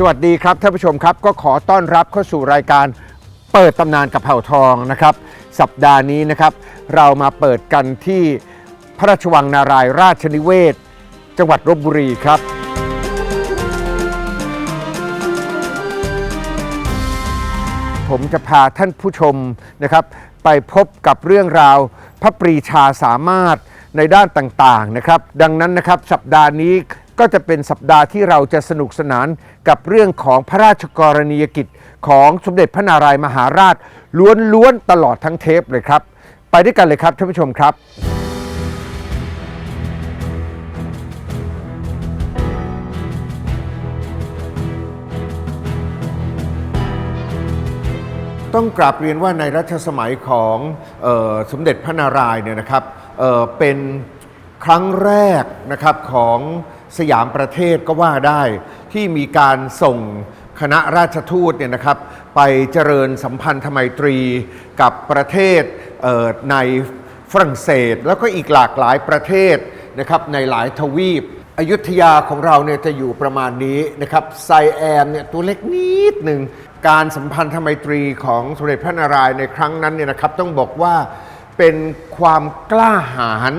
สวัสดีครับท่านผู้ชมครับ ก็ขอต้อนรับเข้าสู่รายการเปิดตำนานกับเผ่าทองนะครับ สัปดาห์นี้นะครับ เรามาเปิดกันที่พระราชวังนารายณ์ราชนิเวศ จังหวัดลบบุรีครับ ผมจะพาท่านผู้ชมนะครับ ไปพบกับเรื่องราวพระปรีชาสามารถในด้านต่างๆนะครับ ดังนั้นนะครับสัปดาห์นี้ ก็จะเป็นสัปดาห์ที่เราจะสนุกสนานกับเรื่องของพระราชกรณียกิจของสมเด็จพระนารายมหาราช ล้วนๆตลอดทั้งเทปเลยครับ ไปด้วยกันเลยครับท่านผู้ชมครับ ต้องกราบเรียนว่าในรัชสมัยของออสมเด็จพระนารายณ์เนี่ยนะครับเเป็นครั้งแรกนะครับของ สยามประเทศก็ว่าได้ ที่มีการส่งคณะราชทูตเนี่ยนะครับ ไปเจริญสัมพันธไมตรีกับประเทศเในฝรั่งเศส แล้วก็อีกหลากหลายประเทศนะครับในหลายทวีปอยุธยาของเราเนี่ยจะอยู่ประมาณนี้นะครับไซแอมเนี่ยตัวเล็กนิดหนึ่งการสัมพันธไมตรีของสมเด็จพระนารายณ์ในครั้งนั้นเนี่ยนะครับต้องบอกว่าเป็นความกล้าหาญ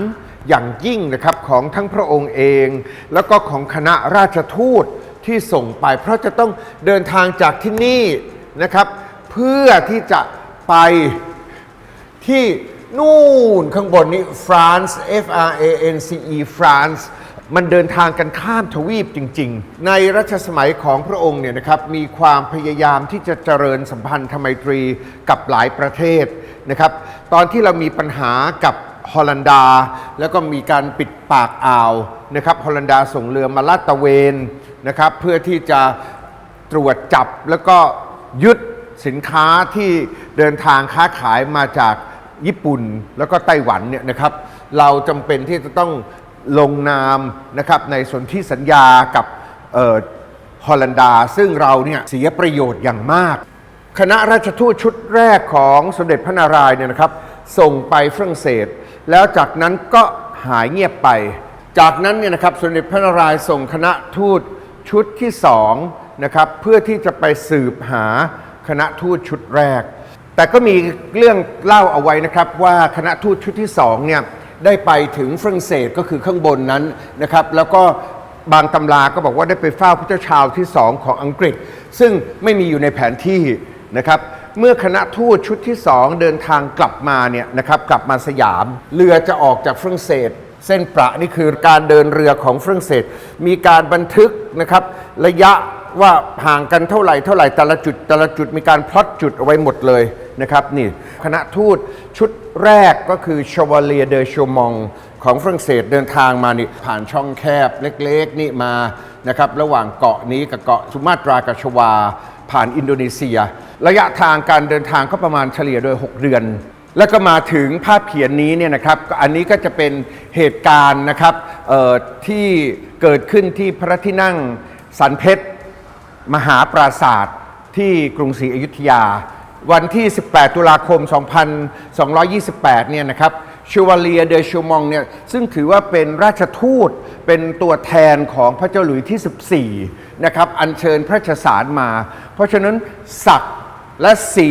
อย่างยิ่งนะครับของทั้งพระองค์เอง แล้วก็ของคณะราชทูตที่ส่งไป เพราะจะต้องเดินทางจากที่นี่นะครับ เพื่อที่จะไปที่นู่นข้างบนนี้ฟรานซ์ F R A N C E ฟรานซ์มันเดินทางกันข้ามทวีปจริง ๆ ในรัชสมัยของพระองค์เนี่ยนะครับมีความพยายามที่จะเจริญสัมพันธไมตรีกับหลายประเทศนะครับ ตอนที่เรามีปัญหากับ ฮอลันดา แล้วก็มีการปิดปากอ่าวนะครับฮอลันดาส่งเรือมาลาดตะเวนนะครับเพื่อที่จะตรวจจับแล้วก็ยึดสินค้าที่เดินทางค้าขายมาจากญี่ปุ่นแล้วก็ไต้หวันเนี่ยนะครับเราจำเป็นที่จะต้องลงนามนะครับในสนธิสัญญากับเอ่อฮอลันดา ซึ่งเราเนี่ยเสียประโยชน์อย่างมาก คณะราชทูตชุดแรกของสมเด็จพระนารายณ์เนี่ยนะครับ ส่งไปฝรั่งเศส แล้วจากนั้นก็หายเงียบไป จากนั้นเนี่ยนะครับสมเด็จพระนารายณ์ส่งคณะทูตชุดที่สองนะครับเพื่อที่จะไปสืบหาคณะทูตชุดแรก แต่ก็มีเรื่องเล่าเอาไว้นะครับว่าคณะทูตชุดที่สองเนี่ยได้ไปถึงฝรั่งเศสก็คือข้างบนนั้นนะครับ แล้วก็บางตำราก็บอกว่าได้ไปเฝ้าพระเจ้าชาวที่สองของอังกฤษ ซึ่งไม่มีอยู่ในแผนที่นะครับ เมื่อคณะทูตชุดที่สองเดินทางกลับมาเนี่ยนะครับกลับมาสยาม เรือจะออกจากฝรั่งเศส เส้นประนี่คือการเดินเรือของฝรั่งเศส มีการบันทึกนะครับระยะว่าห่างกันเท่าไหร่เท่าไหร่แต่ละจุดแต่ละจุดมีการพลอตจุดเอาไว้หมดเลยนะครับนี่คณะทูตชุดแรกก็คือชวาเลียเดอชมองของฝรั่งเศสเดินทางมานี่ผ่านช่องแคบเล็กๆนี่มานะครับระหว่างเกาะนี้กับเกาะสุมาตรากับชวา ผ่านอินโดนีเซีย ระยะทางการเดินทางก็ประมาณเฉลี่ยโดย 6 เดือน แล้วก็มาถึงภาพเขียนนี้เนี่ยนะครับอันนี้ก็จะเป็นเหตุการณ์นะครับที่เกิดขึ้นที่พระที่นั่งสันเพชร มหาปราศาสตร์ที่กรุงศรีอยุธยา วันที่ 18 ตุลาคม 2228 เนี่ยนะครับ ชูวาเลียเดชูมองเนี่ยซึ่งถือว่าเป็นราชทูตเป็นตัวแทนของพระเจ้าหลุยส์ที่ 14 นะครับอัญเชิญพระราชสารมา เพราะฉะนั้นศักดิ์และสี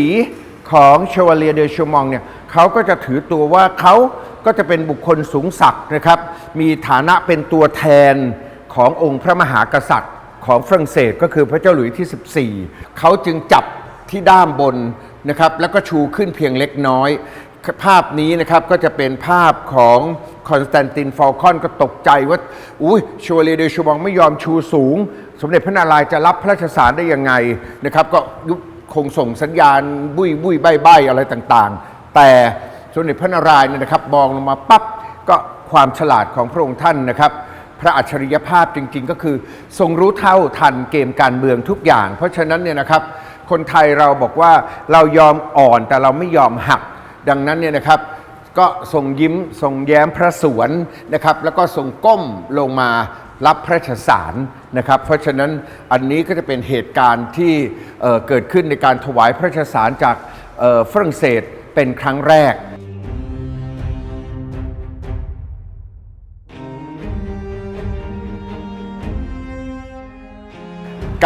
ของชวาเลียเดชูมองเนี่ยเขาก็จะถือตัวว่าเขาก็จะเป็นบุคคลสูงศักดิ์นะครับ มีฐานะเป็นตัวแทนขององค์พระมหากษัตริย์ของฝรั่งเศสก็คือพระเจ้าหลุยส์ที่ 14 เขาจึงจับที่ด้ามบนนะครับแล้วก็ชูขึ้นเพียงเล็กน้อย ภาพนี้นะครับก็จะเป็นภาพของคอนสแตนตินฟอลคอนก็ตกใจว่า อุ้ยชัวเลเดชูบองไม่ยอมชูสูง สมเด็จพระนารายณ์จะรับพระราชสารได้ยังไงนะครับ ก็ยุคงส่งสัญญาณบุยบุยใบใบอะไรต่างๆ แต่สมเด็จพระนารายณ์เนี่ยนะครับมองลงมาปั๊บก็ความฉลาดของพระองค์ท่านนะครับ พระอัจฉริยภาพจริงๆ ก็คือ ทรงรู้เท่าทันเกมการเมืองทุกอย่าง เพราะฉะนั้นเนี่ยนะครับ คนไทยเราบอกว่าเรายอมอ่อนแต่เราไม่ยอมหัก ดังนั้นเนี่ยนะครับก็ทรงยิ้มทรงแย้มพระสวนนะครับแล้วก็ทรงก้มลงมารับพระราชสารนะครับ เพราะฉะนั้นอันนี้ก็จะเป็นเหตุการณ์ที่เเกิดขึ้นในการถวายพระราชสารจากฝรั่งเศสเป็นครั้งแรก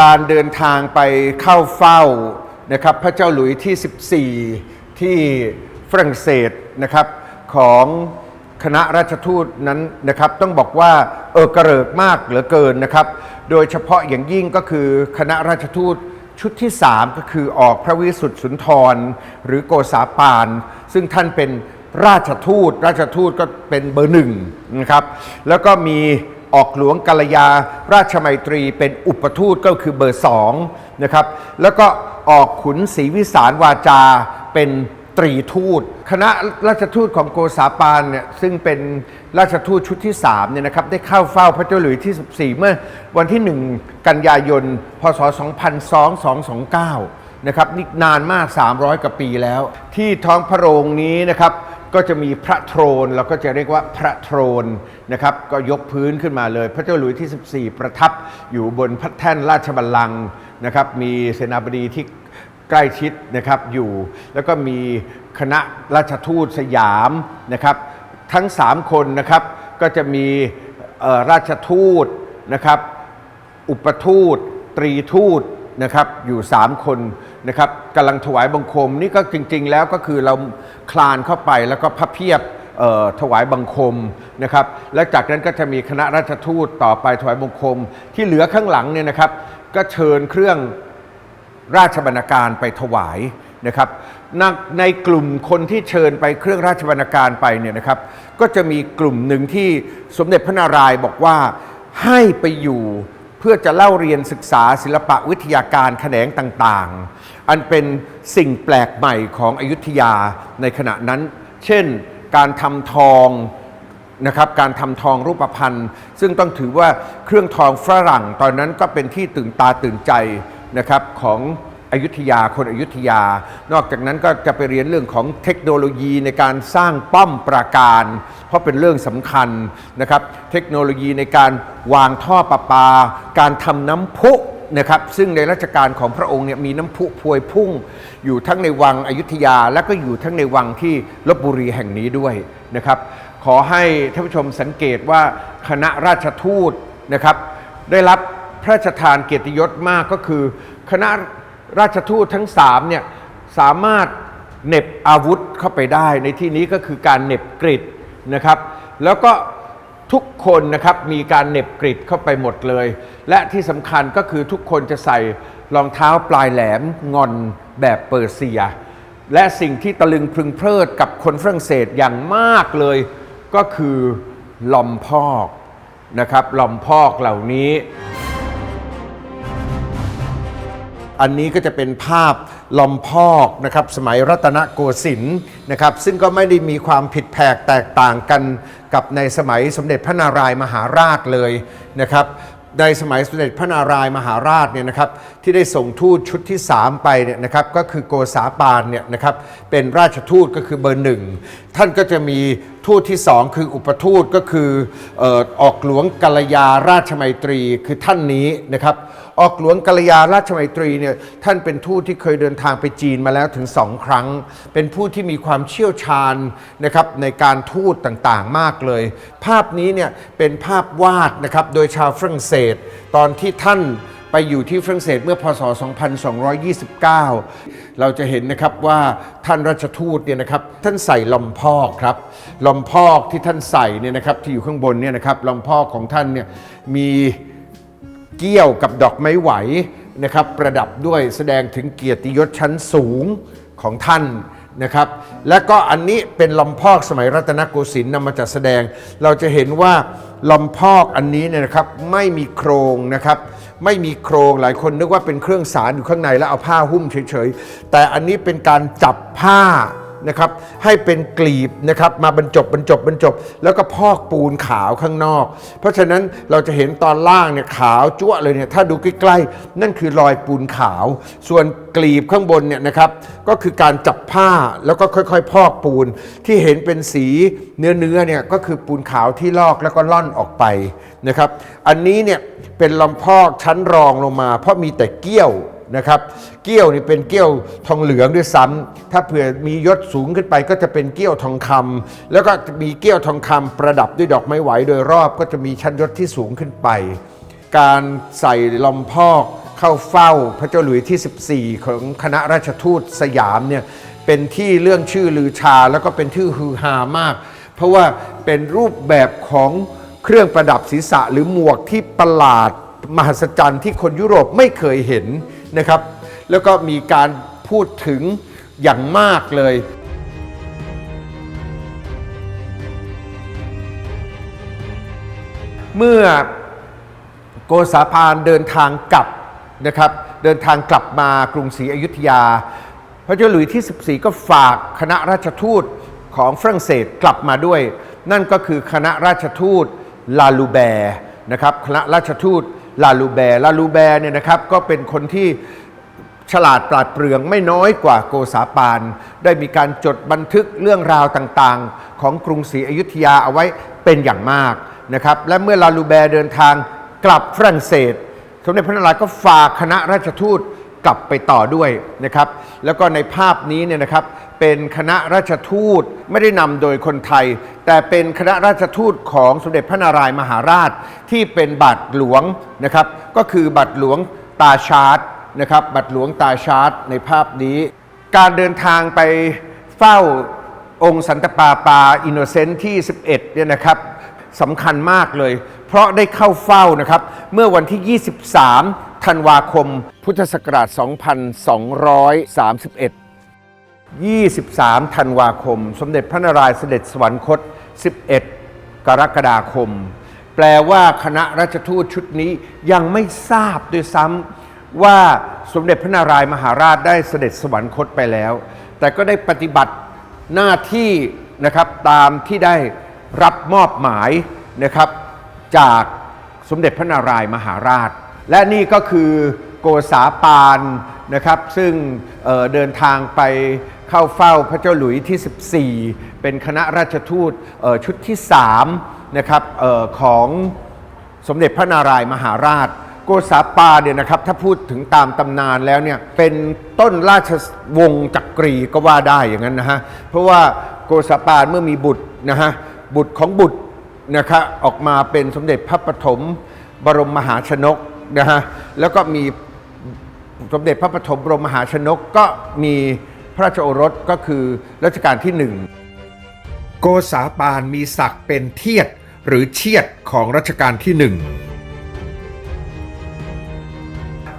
การเดินทางไปเข้าเฝ้านะครับพระเจ้าหลุยที่ 14 ที่ ฝรั่งเศสนะครับของคณะราชทูตนั้นนะครับต้องบอกว่าเออกระเริกมากเหลือเกินนะครับ โดยเฉพาะอย่างยิ่งก็คือคณะราชทูตชุดที่ 3 ก็คือออกพระวิสุทธิสุนทร หรือโกษาปาน ซึ่งท่านเป็นราชทูต ราชทูตก็เป็นเบอร์หนึ่งนะครับ แล้วก็มีออกหลวงกัลยา ราชมัยตรีเป็นอุปทูตก็คือเบอร์สองนะครับ แล้วก็ออกขุนศรีวิสารวาจาเป็น ตรีทูต คณะราชทูตของโกษาปานเนี่ยซึ่งเป็นราชทูตชุดที่3เนี่ยนะครับได้เข้าเฝ้าพระเจ้าหลุยที่ 14 เมื่อวันที่ 1 กันยายน พศ 2229 นะครับนี่นานมาก 300 กว่าปีแล้ว ที่ท้องพระโรงนี้นะครับก็จะมีพระโทนเราก็จะเรียกว่าพระโทนนะครับก็ยกพื้นขึ้นมาเลย พระเจ้าหลุยที่ 14 ประทับอยู่บนพระแท่นราชบัลลังก์นะครับมีเสนาบดีที่ ใกล้ชิดนะครับอยู่ แล้วก็มีคณะราชทูตสยามนะครับ ทั้ง 3 คนนะครับก็จะมีราชทูตนะครับ อุปทูต ตรีทูตนะครับอยู่ 3 คนนะครับกำลังถวายบังคมนี่ก็จริง ๆ แล้วก็คือเราคลานเข้าไปแล้วก็พระเพียบถวายบังคมนะครับ แล้วจากนั้นก็จะมีคณะราชทูตต่อไปถวายบังคม ที่เหลือข้างหลังเนี่ยนะครับ ก็เชิญเครื่อง ราชบรรณาการไปถวายนะครับในกลุ่มคนที่เชิญไปเครื่องราชบรรณาการไปเนี่ยนะครับ ก็จะมีกลุ่มหนึ่งที่สมเด็จพระนารายณ์บอกว่าให้ไปอยู่เพื่อจะเล่าเรียนศึกษาศิลปะวิทยาการแขนงต่างๆ อันเป็นสิ่งแปลกใหม่ของอยุธยาในขณะนั้น เช่น การทำทองนะครับการทำทองรูปพรรณซึ่งต้องถือว่าเครื่องทองฝรั่งตอนนั้นก็เป็นที่ตื่นตาตื่นใจ นะครับของอยุธยาคนอยุธยา นอกจากนั้นก็จะไปเรียนเรื่องของเทคโนโลยีในการสร้างป้อมปราการ เพราะเป็นเรื่องสำคัญนะครับ เทคโนโลยีในการวางท่อประปา การทำน้ำพุนะครับซึ่งในรัชกาลของพระองค์เนี่ยมีน้ำพุพวยพุ่ง อยู่ทั้งในวังอยุธยา และก็อยู่ทั้งในวังที่ลบบุรีแห่งนี้ด้วยนะครับ ขอให้ท่านผู้ชมสังเกตว่าคณะราชทูตนะครับได้รับ พระราชทานเกียรติยศมากก็คือ คณะราชทูตทั้งสามเนี่ยสามารถเน็บอาวุธเข้าไปได้ในที่นี้ก็คือการเน็บกริดนะครับ แล้วก็ทุกคนนะครับมีการเน็บกริดเข้าไปหมดเลย และที่สำคัญก็คือทุกคนจะใส่รองเท้าปลายแหลมงอนแบบเปอร์เซีย และสิ่งที่ตะลึงพึงเพลิดกับคนฝรั่งเศสอย่างมากเลย ก็คือลอมพอกนะครับลอมพอกเหล่านี้ อันนี้ก็จะเป็นภาพลอมพอกนะครับสมัยรัตนโกสินทร์นะครับซึ่งก็ไม่ได้มีความผิดแผกแตกต่างกันกับในสมัยสมเด็จพระนารายมหาราชเลยนะครับในสมัยสมเด็จพระนารายมหาราชเนี่ยนะครับที่ได้ส่งทูตชุดที่ 3 ไปเนี่ยนะครับก็คือโกษาปานเนี่ยนะครับเป็นราชทูตก็คือเบอร์หนึ่งท่านก็จะมีทูตที่สองคืออุปทูตก็คือเอ่อออกหลวงกัลยาราชมัยตรีคือท่านนี้นะครับออกหลวงกัลยาราชมัยตรีเนี่ยท่านเป็นทูตที่เคยเดินทางไปจีนมาแล้วถึงสองครั้ง เป็นผู้ที่มีความเชี่ยวชาญนะครับในการทูตต่างๆมากเลย ภาพนี้เนี่ยเป็นภาพวาดนะครับโดยชาวฝรั่งเศส ตอนที่ท่าน ไปอยู่ที่ฝรั่งเศสเมื่อพศ 2229 เราจะเห็นนะครับว่าท่านราชทูตเนี่ยนะครับท่านใส่ลอมพอกครับลอมพอกที่ท่านใส่เนี่ยนะครับที่อยู่ข้างบนเนี่ยนะครับลอมพอกของท่านเนี่ยมีเกี่ยวกับดอกไม้ไหวนะครับประดับด้วยแสดงถึงเกียรติยศชั้นสูงของท่านนะครับและก็อันนี้เป็นลำพอกสมัยรัตนโกสินทร์นำมาจัดแสดง เราจะเห็นว่าลำพอกอันนี้เนี่ยนะครับไม่มีโครงนะครับ ไม่มีโครงหลายคนนึกว่าเป็นเครื่องสารอยู่ข้างในแล้วเอาผ้าหุ้มเฉยๆ แต่อันนี้เป็นการจับผ้า นะครับให้เป็นกลีบนะครับมาบรรจบบรรจบบรรจบ แล้วก็พอกปูนขาวข้างนอก เพราะฉะนั้นเราจะเห็นตอนล่างเนี่ยขาวจั่วเลยเนี่ยถ้าดูใกล้ๆนั่นคือรอยปูนขาว ส่วนกลีบข้างบนเนี่ยนะครับก็คือการจับผ้าแล้วก็ค่อยๆ พอกปูนที่เห็นเป็นสีเนื้อเนื้อๆเนี่ยก็คือปูนขาวที่ลอกแล้วก็ล่อนออกไปนะครับอันนี้เนี่ยเป็นลำพอกชั้นรองลงมา เพราะมีแต่เกี้ยว นะครับ เกี้ยวนี่เป็นเกี้ยวทองเหลืองด้วยซ้ำถ้าเผื่อมียศสูงขึ้นไปก็จะเป็นเกี้ยวทองคำแล้วก็จะมีเกี้ยวทองคำประดับด้วยดอกไม้ไหวโดยรอบก็จะมีชั้นยศที่สูงขึ้นไป การใส่ลำพอกเข้าเฝ้าพระเจ้าหลุยส์ที่ 14 ของคณะราชทูตสยามเนี่ยเป็นที่เรื่องชื่อลือชาแล้วก็เป็นที่ฮือฮามาก เพราะว่าเป็นรูปแบบของเครื่องประดับศีรษะหรือหมวกที่ประหลาดมหัศจรรย์ที่คนยุโรปไม่เคยเห็น นะครับ แล้วก็มีการพูดถึงอย่างมากเลย เมื่อโกษาพานเดินทางกลับนะครับเดินทางกลับมากรุงศรีอยุธยา พระเจ้าหลุยส์ที่ 14 ก็ฝากคณะราชทูตของฝรั่งเศสกลับมาด้วย นั่นก็คือคณะราชทูตลาลูแบร์นะครับคณะราชทูต ลาลูแบร์ลาลูแบร์เนี่ยนะครับก็เป็นคนที่ฉลาดปราดเปรื่อง ไม่น้อยกว่าโกษาปาน ได้มีการจดบันทึกเรื่องราวต่างๆ ของกรุงศรีอยุธยาเอาไว้เป็นอย่างมากนะครับและเมื่อลาลูแบร์เดินทางกลับฝรั่งเศส สมเด็จพระนารายณ์ก็ฝากคณะราชทูตกลับไปต่อด้วยนะครับ แล้วก็ในภาพนี้เนี่ยนะครับเป็นคณะราชทูตไม่ได้นำโดยคนไทย แต่เป็นคณะราชทูตของสมเด็จพระนารายมหาราชที่เป็นบัตรหลวงนะครับ ก็คือบัตรหลวงตาชาร์ตนะครับบัตรหลวงตาชาร์ตในภาพนี้ การเดินทางไปเฝ้าองค์สันตปาปาอินโนเซนต์ที่ 11เนี่ยนะครับสำคัญมากเลย เพราะได้เข้าเฝ้านะครับ เมื่อวันที่ 23 ธันวาคม พุทธศักราช 2231 23 ธันวาคม สมเด็จพระนารายณ์เสด็จสวรรคต 11 กรกฎาคม แปลว่าคณะราชทูตชุดนี้ยังไม่ทราบด้วยซ้ำว่าสมเด็จพระนารายณ์มหาราชได้เสด็จสวรรคตไปแล้ว แต่ก็ได้ปฏิบัติหน้าที่นะครับตามที่ได้รับมอบหมายนะครับจากสมเด็จพระนารายณ์มหาราช และนี่ก็คือโกษาปานนะครับ ซึ่งเเดินทางไปเข้าเฝ้าพระเจ้าหลุยส์ที่ 14 เป็นคณะราชทูตชุดที่3นะครับออของสมเด็จพระนารายมหาราช โกษาปาเนี่ยนะครับถ้าพูดถึงตามตำนานแล้วเนี่ยเป็นต้นราชวงศ์จักรีก็ว่าได้อย่างนั้นนะฮะเพราะว่าโกษาปานเมื่อมีบุตรนะฮะบุตรของบุตรนะครับออกมาเป็นสมเด็จพระปฐมบรมมหาชนก นะฮะแล้วก็มีสมเด็จพระปฐมบรมมหาชนกก็มีพระราชโอรสก็คือรัชกาลที่หนึ่งโกษาปานมีศักดิ์เป็นเทียดหรือเชียดของรัชกาลที่หนึ่ง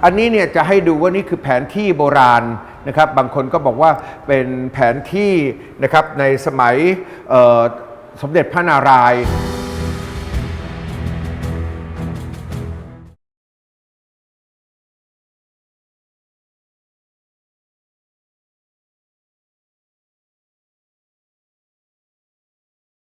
อันนี้เนี่ยจะให้ดูว่านี่คือแผนที่โบราณนะครับ บางคนก็บอกว่าเป็นแผนที่นะครับในสมัยสมเด็จพระนารายณ์